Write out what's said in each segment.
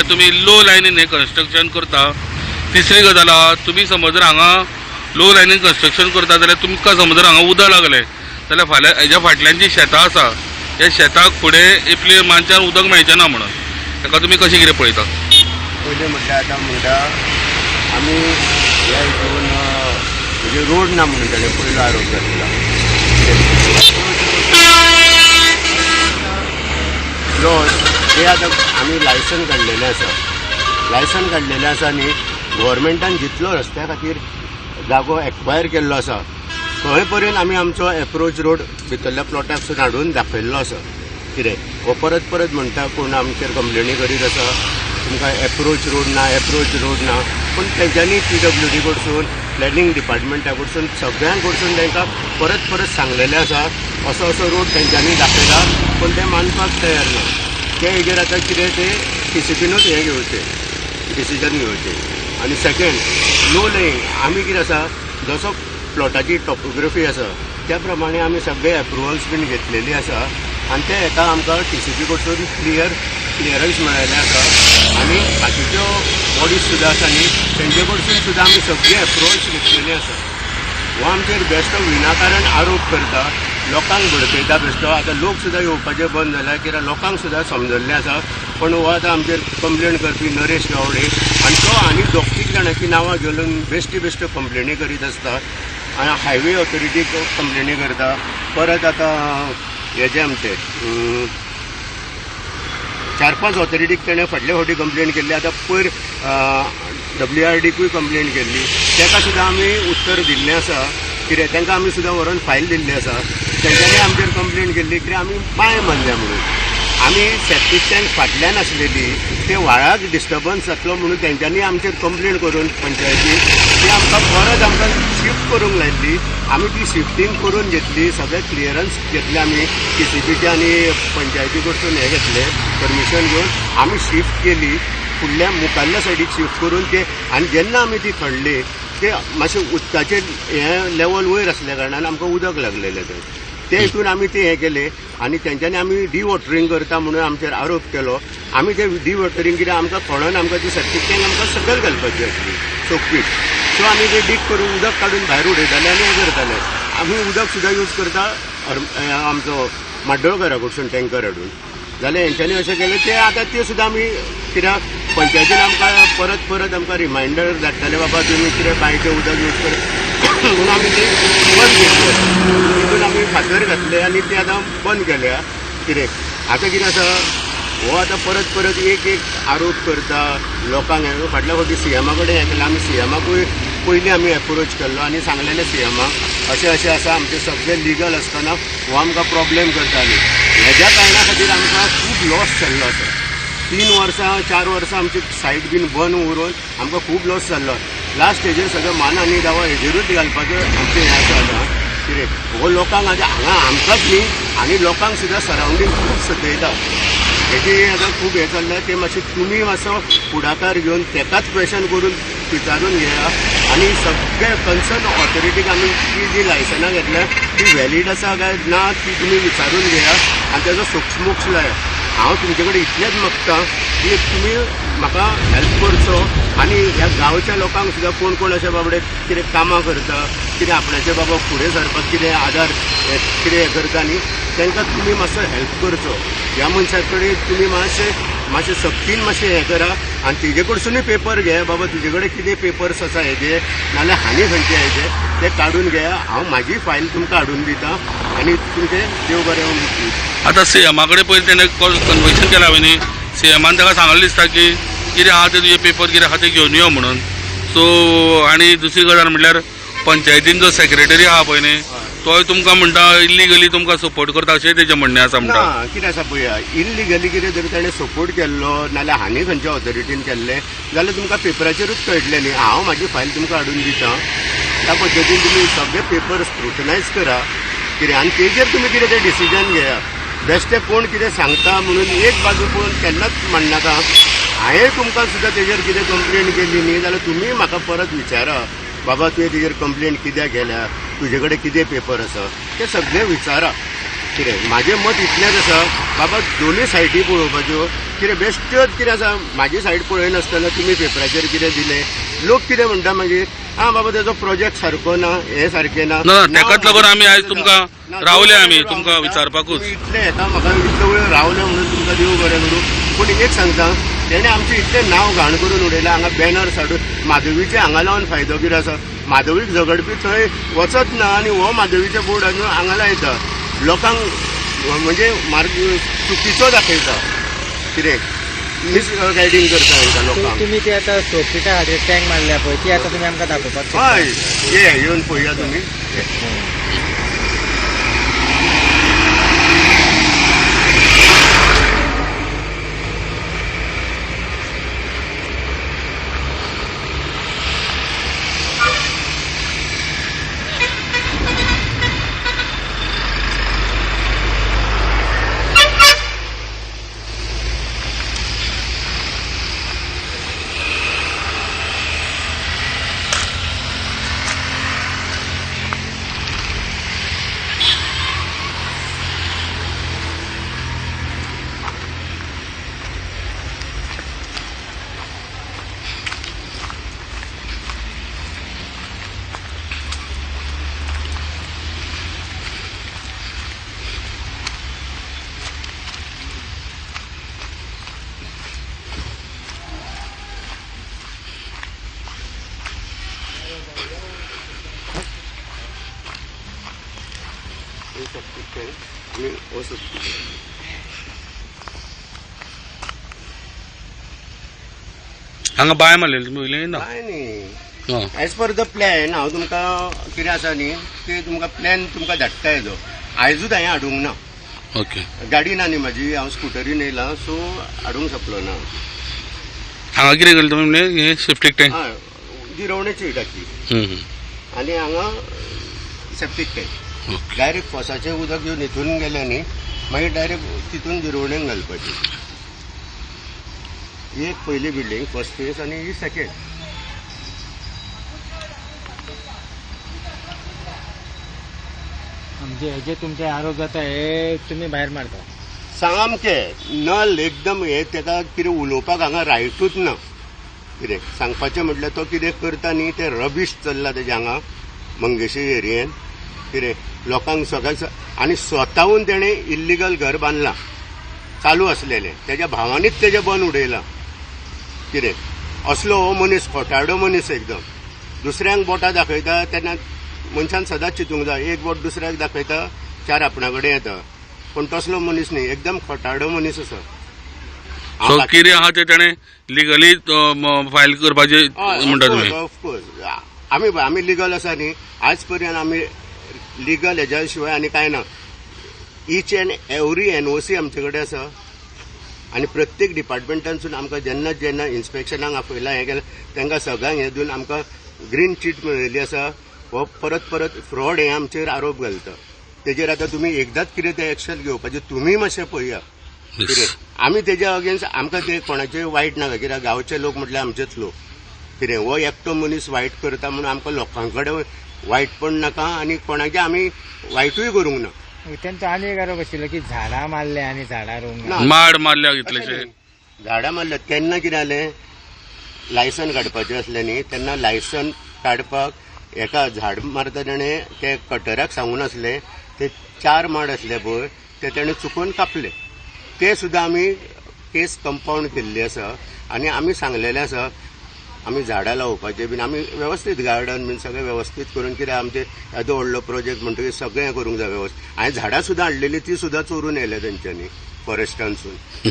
जाल्यार तुमी लो लायनीन हें कन्स्ट्रक्शन करता. तिसरी गजाल आहा तुमी समज जर हांगा लो लायनीन कन्स्ट्रक्शन करता जाल्यार तुमकां समज जर हांगा उदक लागलें जाल्यार फाल्यां हेज्या फाटल्यान जी शेतां आसा त्या शेताक फुडें इतले मानच्यान उदक मेळचें ना म्हणून. ताका तुमी कशें कितें पळयता पयलीं म्हटल्यार आतां म्हणटा आमी ह्या हितून म्हणजे रोड ना म्हणून ताणें पयलो आरोप घातला हे आतां आमी लायसन काडलेलें आसा लायसन काडलेलें आसा न्ही गोवोरमेंटान जितलो रस्त्या खातीर जागो एक्वायर केल्लो आसा थंय पर्यंत आमी आमचो एप्रोच रोड भितरल्या प्लॉटाकसून हाडून दाखयल्लो आसा कितें हो परत परत म्हणटा कोण आमचेर कंप्लेनी करीत आसा तुमकां एप्रोच रोड ना एप्रोच रोड ना. पूण तेंच्यांनी पी डब्ल्यू डी कडसून प्लॅनिंग डिपार्टमेंटा कडसून सगळ्यां कडसून तांकां परत परत सांगलेलें आसा असो असो रोड तेंच्यांनी दाखयला पूण ते मानपाक तयार ना ते हेजेर आतां कितें ते डिसिप्लिनूच हें घेवचें डिसिजन घेवचें आनी सेकेंड लो लेईंग आमी कितें आसा जसो प्लॉटाची टॉपोग्राफी आसा त्या प्रमाणे आमी सगळे एप्रुवल्स बीन घेतलेली आसा आनी ते हेका आमकां टी सी पी कडसून क्लियर क्लियरन्स मेळिल्लें आसा आनी बाकीच्यो बॉडीज सुद्दां आसा न्ही तेंचे कडसून सुद्दां आमी सगळे एप्रुवल्स घेतलेले आसा हो आमचेर बेश्टो विनाकारण आरोप करता लोकांक भडकयता बेश्टो आतां लोक सुद्दां येवपाचे बंद जाल्या कित्याक लोकांक सुद्दां समजल्लें आसा. पण हो आतां आमचेर कंप्लेन करपी नरेश गावडे. आनी तो आनी दोग तीग जाणांची नांवां घेवन बेश्टी बेश्ट्यो कंप्लेनी करीत आसता. आनी हायवे ऑथॉरिटीक कंप्लेनी करता. परत आतां हेजे आमचे चार पांच ऑथॉरिटीक तेणें फाटले फावटी कंप्लेन केल्ली. आतां पयर डब्ल्यू आर डीकूय कंप्लेन केल्ली. ताका सुद्दां आमी उत्तर दिल्लें आसा. कितें तांकां आमी सुद्दां व्हरोन फायल दिल्ली आसा तेंच्यांनी आमचेर कंप्लेन केल्ली कितें आमी पांय बांदल्या म्हणून. आमी सेप्टीक टँक फाटल्यान आसलेली ते व्हाळाक डिस्टर्बन्स जातलो म्हणून तेंच्यांनी आमचेर कंप्लेन करून पंचायती ती आमकां परत आमकां शिफ्ट करूंक लायिल्ली आमी ती शिफ्टींग करून घेतली सगळे क्लियरन्स घेतले आमी टी सी पीचे आनी पंचायती कडसून हे घेतले परमिशन घेवन आमी शिफ्ट केली फुडल्या मुखाल्ल्या सायडीक शिफ्ट करून ते आनी जेन्ना आमी ती खणली ते मातशें उदकाचे हें लेवल वयर आसल्या कारणान आमकां उदक लागलेलें थंय ते हितून आमी ते हें केले आनी तेंच्यांनी आमी डी वॉटरिंग करता म्हणून आमचेर आरोप केलो. आमी ते डी वॉटरिंग कितें आमकां खणून आमकां ती सेप्टीक टँक आमकां सकयल घालपाची आसली सोकपीट सो आमी ते डीक करून उदक काडून भायर उडयताले आनी हें करताले. आमी उदक सुद्दां यूज करता हर- आमचो माड्डोळकारा कडसून टँकर हाडून जाल्यार हेंच्यांनी अशें केलें ते आतां ते सुद्दां आमी कित्याक पंचायतीन आमकां परत परत आमकां रिमांयडर धाडटाले बाबा तुमी कितें बांयचें उदक यूज कर म्हणून आमी ते बंद केले. तितून आमी फातर घातले आनी ते आतां बंद केल्या कितें आतां कितें आसा हो आतां परत परत एक एक आरोप करता लोकांक फाटल्या फावटी सी एमा कडेन हें केलें. आमी सी एमाकूय पयलीं आमी एप्रोच केल्लो आनी सांगलेलें सी एमाक अशें अशें आसा आमचें सगळें लिगल आसतना हो आमकां प्रॉब्लेम करता न्ही हेज्या कारणा खातीर आमकां खूब लॉस जाल्लो आसा तीन वर्सां चार वर्सां आमची सायट बीन बंद उरून आमकां खूब लॉस जाल्लो लास्ट हेजेर सगळें मान आनी दावा हेजेरूच घालपाचें आमचें हें आसा आतां. कितें हो लोकांक आतां हांगा आमकांच न्ही आनी लोकांक सुद्दां सरावंडींग खूब सतयता हेजी आतां खूब हें चल्लें तें मातशें तुमी मातसो फुडाकार घेवन तेकाच प्रेशन करून विचारून घेया. आनी सगळे कन्सर्न ऑथॉरिटीक आमी ती जी लायसनां घेतल्या ती वॅलीड आसा काय ना ती तुमी विचारून घेया. आनी तेजो सोक्षमोक्ष लाया हांव तुमचे कडेन इतलेंच मागता की तुमी म्हाका हेल्प करचो आनी ह्या गांवच्या लोकांक सुद्दां कोण कोण अशे बाबडे कितें कामां करता कितें आपणाचे बाबा फुडें सरपाक कितें आदार कितें हें करता न्ही तांकां तुमी मातसो हेल्प करचो. ह्या मनशा कडेन तुमी मातशें मातशें सक्तीन मातशें हें करा आनी तेजे कडसूनय पेपर घे बाबा तुजे कडेन कितें पेपर्स आसा हेजे नाल्यार हानी खंयचे हेजे ते काडून घेया. हांव म्हाजी फायल तुमकां हाडून दिता आनी तुमचें देव बरें आतां सी एमा कडेन पयलीं तेणें कन्वेशन केला हांवें सी एमान ताका सांगलें दिसता की कितें आहा ते तुजे पेपर कितें आहा ते घेवन यो म्हणून. सो आनी दुसरी गजाल म्हटल्यार पंचायतीन जो सेक्रेटरी आहा पळय न्ही तोय तुमकां म्हणटा इल्लिगली तुमकां सपोर्ट करता अशें तेजें म्हणणें आसा म्हणटा कितें आसा पळया इल्लिगली कितें जर ताणें सपोर्ट केल्लो नाल्यार हांणी खंयच्या ऑथॉरिटीन केल्लें जाल्यार तुमकां पेपराचेरूच कळटलें न्ही. हांव म्हाजी फायल तुमकां हाडून दितां. त्या पद्दतीन तुमी सगळे पेपर स्क्रुटनायज करा. कितें आनी तेजेर तुमी कितें तें डिसिजन घेया बेश्टें कोण कितें सांगता म्हणून एक बाजू पळोवन केन्नाच मांडनाका हांवें तुमकां सुद्दां तेजेर कितें कंप्लेन केली? न्ही जाल्यार तुमी म्हाका परत विचारा. बाबा तुवें तेजेर कंप्लेन कित्याक केल्या तुजे कडेन कितें पेपर आसा तें सगळें विचारा. कितें? म्हाजें मत इतलेंच आसा बाबा दोनूय सायटी पळोवपाच्यो कितें बेश्ट्योच कितें आसा म्हाजी सायड पळयनासतना तुमी पेपराचेर कितें दिलें? लोक कितें म्हणटा मागीर म्हणजे आं बाबा तेजो प्रोजेक्ट सारको ना हें सारकें ना. ना, तेकाच लागून आमी आयज तुमकां रावले देव आमी, बरें करूं तुमकां. विचारपाकूच. इतले येता म्हाका इतलो वेळ रावले म्हणून तुमकां देव बरें करूं पूण एक सांगता तेणे आमचें इतलें नांव घाण करून उडयलां हांगा बॅनर साडून माधवीचे हांगा लावन फायदो कितें आसा माधवीक झगडपी थंय वचत ना आनी हो माधवीचे बोर्ड हांगा हांगा लायता. लोकांक म्हणजे मार्ग चुकीचो दाखयता. कितें? गायडींग करता हांकां लोकांक तुम्ही ते आता सोपीच्या खातीर टँक मारल्या पळय ती आता तुम्ही आमकां दाखोवपाक. हय. ये येवन पळया तुमी वचत हांगा बाय मारलेली तुमी वयले ना? काय न्ही एज पर द प्लॅन हांव तुमकां कितें आसा न्ही ते तुमकां प्लॅन तुमकां धाडटा हेजो आयजूच हांवें हाडूंक ना. ओके गाडी ना न्ही म्हाजी हांव स्कुटरीन येयलां सो हाडूंक शकलो ना. हांगा कितें केलें तुमी म्हणजे हे सेफ्टीक टँक हय जिरवणेची टाकी. आनी हांगा सेप्टीक टँक डायरेक्ट फोसाचें उदक घेवन हितून गेलें न्ही मागीर डायरेक्ट तितून जिरवणेक घालपाची ही एक पयली बिल्डींग फर्स्ट फेज आनी ही सेकेंड म्हणजे हे जे तुमचे आरोप जाता हे तुम्ही बाहेर मारता. सामकें नल एकदम हे तेका कितें उलोवपाक हांगा रायटूच ना. कितें सांगपाचें म्हटल्यार तो कितें करता न्ही तें रबीश चल्ला तेजे हांगा मंगेशी एरियेन कितें लोकांक सगळ्याक आनी स्वताहून तेणें इल्लिगल घर बांदलां चालू आसलेलें तेज्या भावांनीच तेजें बंद उडयलां कितें असलो हो मनीस खोटाडो मनीस एकदम. दुसऱ्यांक बोटां दाखयता तेन्ना मनशान सदांच चिंतूंक जाय. एक बोट दुसऱ्याक दाखयता चार आपणा कडेन येता. पण तसलो मनीस न्ही. एकदम खोटाडो मनीस आसा सो कितें आहा तें ताणें लिगली फायल करपाचें म्हणटा तुमी course. आमी आमी लिगल आसा न्ही. आज पर्यंत आमी लिगल हेज्या शिवाय आनी कांय ना. इच अँड एवरी एनओसी आमचे कडेन आसा आनी प्रत्येक डिपार्टमेंटानसून आमकां जेन्ना जेन्ना इन्स्पेक्शनाक आपयलां हें केलें तांकां सगळ्यांक हें दिवन आमकां ग्रीन चीट मेळिल्ली आसा हो परत परत फ्रॉड हे आमचेर आरोप घालता. तेजेर आतां तुमी एकदांच कितें तें एक्शन घेवपाचें तुमी मातशें पळया कितें? आमी तेज्या अगेन्स्ट आमकां ते कोणाचें वायट नाका कित्याक गांवचे लोक म्हटल्यार आमचेच लोक कितें? हो एकटो मनीस वायट करता म्हणून आमकां लोकां कडेन वायट पण नाका आनी कोणाचें आमी वायटूय करूंक ना. त्यांचा आनी एक आरोप आशिल्लो की झाडां मारले आनी झाडां रोवंक ना. माड मारल्या कितलेशे. झाडां मारल्या. तेन्ना कितें जालें लायसन काडपाचें असलें न्ही तेन्ना लायसन काडपाक एका झाड मारता तेणें ते कटराक सांगून आसलें ते चार माड आसले पळय ते तेणें चुकून कापले. ते सुद्दां आमी केस कंपाऊंड केल्ली आसा आनी आमी सांगलेलें आसा आमी झाडां लावपाचें बीन आमी वेवस्थीत गार्डन बीन सगळें वेवस्थीत करून कितें आमचे येदो व्हडलो प्रोजेक्ट म्हणटकीर सगळें हें करूंक जाय वेवस्थीत हांवें झाडां सुद्दां हाडलेलीं ती सुद्दां चोरून येयल्या तेंच्यांनी फॉरेस्टानसून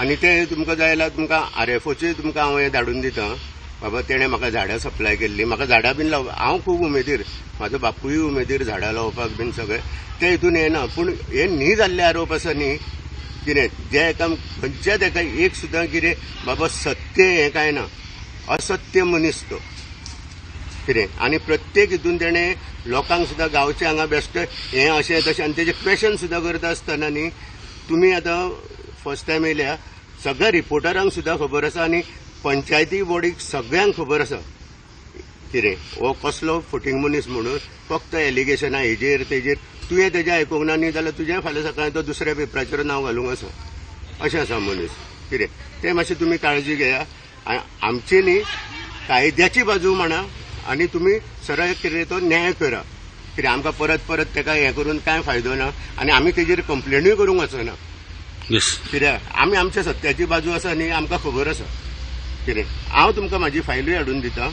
आनी ते तुमकां जाय जाल्यार तुमकां आर एफ ओचे तुमकां हांव हें धाडून दिता. बाबा तेणें म्हाका झाडां सप्लाय केल्ली. म्हाका झाडां बीन लाव हांव खूब उमेदीर. म्हाजो बापूय उमेदीर झाडां लावपाक बीन सगळें. ते हितून येना पूण हे न्ही जाल्ले आरोप आसा न्ही कितें जे एका खंयच्याच एका एक सुद्दां कितें बाबा सत्य हें काय ना. असत्य मनीस तो कितें आनी प्रत्येक हितून तेणें लोकांक सुद्दां गांवचे हांगा बेस्ट हें अशें तशें आनी तेजें क्वेश्चन सुद्दां करता आसतना न्ही तुमी आतां फर्स्ट टायम येयल्या सगळ्या रिपोर्टरांक सुद्दां खबर आसा आनी पंचायती बॉडीक सगळ्यांक खबर आसा कितें हो कसलो फुटींग मनीस म्हणून फक्त एलिगेशनां हेजेर तेजेर. तुवें तेजें आयकूंक ना न्ही जाल्यार तुजें फाल्यां सकाळीं तो दुसऱ्या पेपराचेर नांव घालूंक आसा अशें आसा मनीस. कितें तें मातशें तुमी काळजी घेया. आमची न्ही. कायद्याची बाजू म्हणा आनी तुमी सरळ कितें तो न्याय करा. कितें आमकां परत परत तेका हें करून कांय फायदो ना? आनी आमी तेजेर कंप्लेनूय करूंक वचना कित्याक आमी आमच्या सत्याची बाजू आसा न्ही आमकां खबर आसा कितें हांव तुमकां म्हाजी फायलूय हाडून दितां.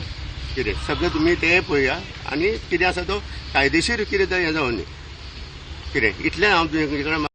कितें सगळें तुमी तें पळया. आनी कितें आसा तो कायदेशीर कितें हें जावन न्ही कितें इतलें हांव तुजे कडेन